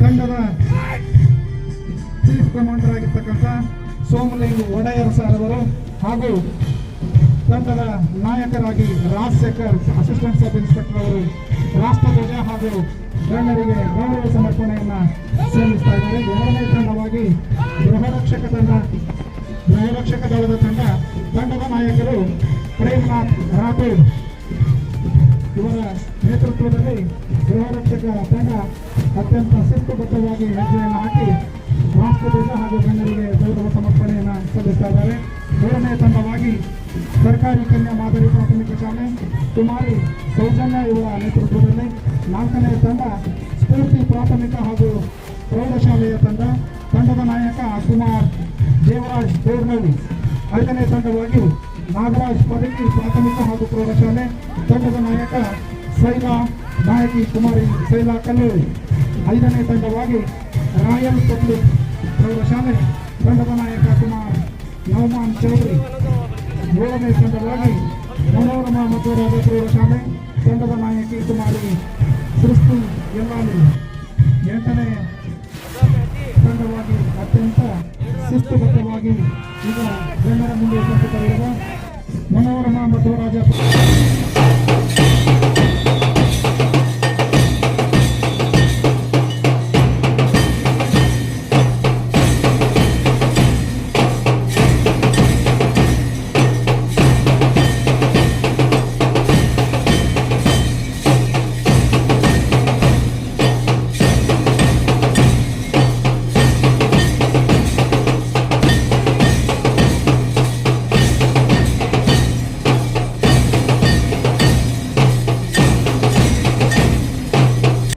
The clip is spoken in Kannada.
ತಂಡದ ಚೀಫ್ ಕಮಾಂಡರ್ ಆಗಿರ್ತಕ್ಕಂಥ ಸೋಮಲಿಂಗ್ ಒಡೆಯರ್ ಸರ್ ಅವರು ಹಾಗೂ ತಂಡದ ನಾಯಕರಾಗಿ ರಾಜಶೇಖರ್ ಅಸಿಸ್ಟೆಂಟ್ ಸಬ್ ಇನ್ಸ್ಪೆಕ್ಟರ್ ಅವರು ರಾಷ್ಟ್ರಧ್ವಜ ಹಾಗೂ ಗಣ್ಯರಿಗೆ ಗೌರವ ಸಮರ್ಪಣೆಯನ್ನು ಸಲ್ಲಿಸ್ತಾ ಇದ್ದಾರೆ. ಎರಡನೇ ತಂಡವಾಗಿ ಗೃಹರಕ್ಷಕ ತಂಡ, ಗೃಹರಕ್ಷಕ ದಳದ ತಂಡ, ತಂಡದ ನಾಯಕರು ಪ್ರೇಮ್ನಾಥ್ ರಾಠೋಡ್ ಇವರ ನೇತೃತ್ವದಲ್ಲಿ ಗೃಹರಕ್ಷಕ ತಂಡ ಅತ್ಯಂತ ಶಿಸ್ತುಬದ್ಧವಾಗಿ ಹೆಜ್ಜೆಯನ್ನು ಹಾಕಿ ರಾಷ್ಟ್ರದಿಂದ ಹಾಗೂ ಗಣ್ಯರಿಗೆ ಗೌರವ ಸಮರ್ಪಣೆಯನ್ನು ಸಲ್ಲಿಸ್ತಾ ಇದ್ದಾರೆ. ಮೂರನೇ ತಂಡವಾಗಿ ಸರ್ಕಾರಿ ಕನ್ಯಾ ಮಾದರಿ ಪ್ರಾಥಮಿಕ ಶಾಲೆ, ಕುಮಾರಿ ಸೌಜನ್ಯ ಇವರ ನೇತೃತ್ವದಲ್ಲಿ ನಾಲ್ಕನೇ ತಂಡ ಸ್ಫೂರ್ತಿ ಪ್ರಾಥಮಿಕ ಹಾಗೂ ಪ್ರೌಢಶಾಲೆಯ ತಂಡ, ತಂಡದ ನಾಯಕ ಕುಮಾರ್ ದೇವರಾಜ್ ದೇವನಹಳ್ಳಿ ಐದನೇ ತಂಡವಾಗಿ ನಾಗರಾಜ್ ಪದವಿ ಪ್ರಾಥಮಿಕ ಹಾಗೂ ಪ್ರೌಢಶಾಲೆ. ತಂಡದ ನಾಯಕ ಶೈಲಾ ನಾಯಕಿ ಕುಮಾರಿ ಶೈಲಾ ಕಲ್ಲೂರಿ ಐದನೇ ತಂಡವಾಗಿ ರಾಯಲ್ ಪಬ್ಲಿಕ್ ಪ್ರೌಢಶಾಲೆ. ತಂಡದ ನಾಯಕ ಕುಮಾರ್ ನವಮಾನ್ ಚೌಧರಿ. ಏಳನೇ ತಂಡವಾಗಿ ಮನೋರಮಾ ಮಧುರಾದ ಪ್ರೌಢಶಾಲೆ. ತಂಡದ ನಾಯಕಿ ಕುಮಾರಿ ಸೃಷ್ಟಿ ಎಲ್ಲಾನಿ ಎಂಟನೇ ತಂಡವಾಗಿ ಅತ್ಯಂತ ಶಿಸ್ತುಬದ್ಧವಾಗಿ ಈಗ ಜನರ ಮುಂದೆ hermano, por.